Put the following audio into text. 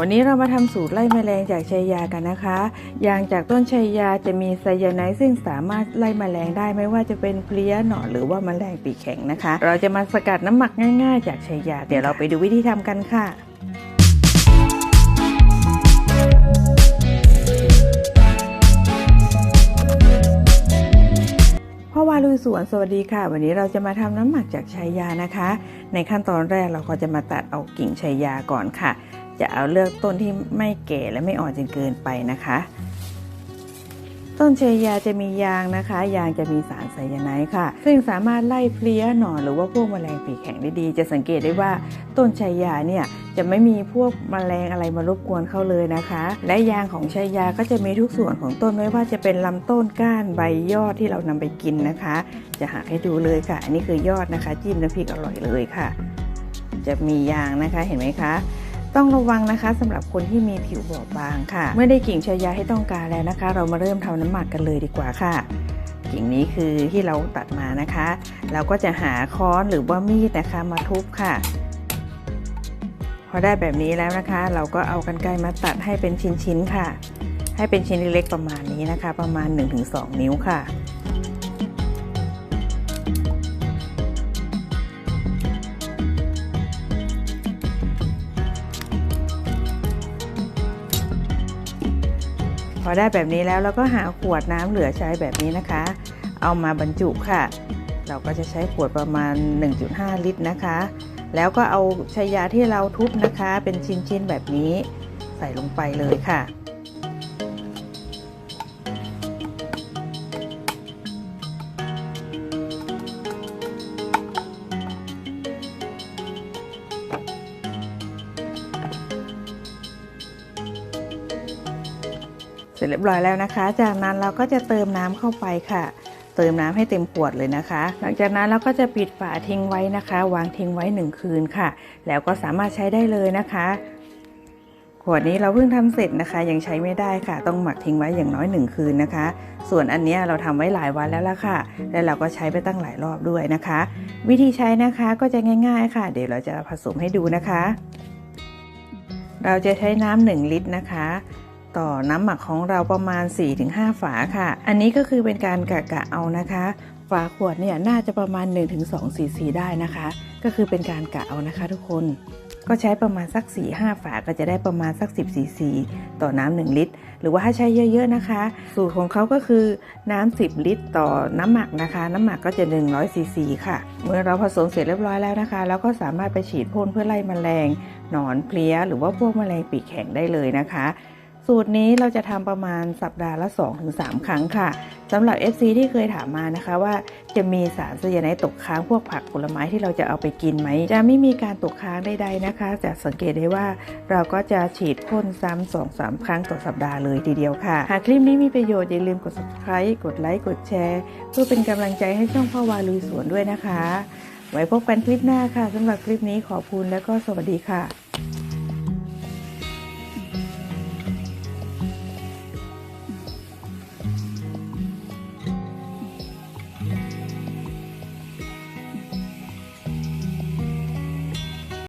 วันนี้เรามาทำสูตรไล่แมลงจากชัยยากันนะคะ ยางจากต้นชัยยาจะมีไซยาไนด์ซึ่งสามารถไล่แมลงได้ไม่ว่าจะเป็นเพลี้ยหนอนหรือว่าแมลงปีกแข็งนะคะ เราจะมาสกัดน้ำหมักง่ายๆ จากชัยยา เดี๋ยวเราไปดูวิธีทำกันค่ะพ่อวาลุยสวนสวัสดีค่ะ วันนี้เราจะมาทำน้ำหมักจากชัยยานะคะ ในขั้นตอนแรกเราก็จะมาตัดเอากิ่งชัยยาก่อนค่ะ จะเอาเลือกต้นที่ไม่แก่และไม่อ่อนจนเกินไปนะคะ ต้นชัยยาจะมียางนะคะ ยางจะมีสารไซยาไนด์ค่ะ ซึ่งสามารถไล่เพลี้ยหนอนหรือว่าพวกแมลงปีกแข็งได้ดี จะสังเกตได้ว่าต้นชัยาเนี่ยจะไม่มีพวกแมลงอะไรมารบกวนเขาเลยนะคะ และยางของชัยาก็จะมีทุกส่วนของต้นไม่ว่าจะเป็นลำต้นก้านใบยอดที่เรานำไปกินนะคะ จะหักให้ดูเลยค่ะ อันนี้คือยอดนะคะ จิ้มน้ำพริกอร่อยเลยค่ะ จะมียางนะคะเห็นไหมคะ ต้องระวังนะคะสำหรับคนที่มีผิวบอบบางค่ะ เมื่อได้กิ่งชายาให้ต้องการแล้วนะคะ เรามาเริ่มทำน้ำหมักกันเลยดีกว่าค่ะ กิ่งนี้คือที่เราตัดมานะคะ เราก็จะหาค้อนหรือว่ามีดนะคะมาทุบค่ะ พอได้แบบนี้แล้วนะคะ เราก็เอากันไกรมาตัดให้เป็นชิ้นๆค่ะ ให้เป็นชิ้นเล็กๆประมาณนี้นะคะ ประมาณ 1-2 นิ้วค่ะ อได้แบบนี้แล้วเราก็หาขวดน้ำเหลือใช้แบบนี้นะคะ เอามาบรรจุค่ะ เราก็จะใช้ขวดประมาณ 1.5 ลิตรนะคะ แล้วก็เอาชายาที่เราทุบนะคะ เป็นชิ้นๆแบบนี้ใส่ลงไปเลยค่ะ เสร็จเรียบร้อยแล้วนะคะ จากนั้นเราก็จะเติมน้ำเข้าไปค่ะ เติมน้ำให้เต็มขวดเลยนะคะ หลังจากนั้นเราก็จะปิดฝาทิ้งไว้นะคะ วางทิ้งไว้หนึ่งคืนค่ะ แล้วก็สามารถใช้ได้เลยนะคะขวดนี้เราเพิ่งทำเสร็จนะคะ ยังใช้ไม่ได้ค่ะ ต้องหมักทิ้งไว้อย่างน้อยหนึ่งคืนนะคะ ส่วนอันนี้เราทำไว้หลายวันแล้วล่ะค่ะ และเราก็ใช้ไปตั้งหลายรอบด้วยนะคะ วิธีใช้นะคะก็จะง่าย ๆ ค่ะ เดี๋ยวเราจะผสมให้ดูนะคะ เราจะใช้น้ำหนึ่งลิตรนะคะ ต่อน้ำหมักของเราประมาณ 4-5 ฝาค่ะ อันนี้ก็คือเป็นการกะกะเอานะคะ ฝาขวดเนี่ยน่าจะประมาณ 1-2ซีซีได้นะคะ ก็คือเป็นการกะเอานะคะทุกคนก็ใช้ประมาณสัก 4-5 ฝาก็จะได้ประมาณสัก 10ซีซีต่อน้ำ1ลิตร หรือว่าถ้าใช้เยอะๆนะคะ สูตรของเขาก็คือน้ำ10 ลิตร ต่อน้ำหมักนะคะ น้ำหมักก็จะ 100ซีซีค่ะ เมื่อเราผสมเสร็จเรียบร้อยแล้วนะคะแล้วก็สามารถไปฉีดพ่นเพื่อไล่แมลง หนอนเพลี้ย หรือว่าพวกแมลงปีกแข็งได้เลยนะคะ สูตรนี้เราจะทำประมาณสัปดาห์ละ 2-3 ครั้งค่ะสำหรับ FC ที่เคยถามมานะคะว่าจะมีสารไซยาไนด์ตกค้างพวกผักผลไม้ที่เราจะเอาไปกินไหม จะไม่มีการตกค้างใดๆนะคะ จะสังเกตได้ว่าเราก็จะฉีดพ่นซ้ำ2-3ครั้งต่อสัปดาห์เลยทีเดียวค่ะ หากคลิปนี้มีประโยชน์อย่าลืมกด subscribe กดไลค์กดแชร์เพื่อเป็นกำลังใจให้ช่องพ่อวาลุยสวนด้วยนะคะ ไว้พบกันคลิปหน้าค่ะสำหรับคลิปนี้ขอบคุณและก็สวัสดีค่ะ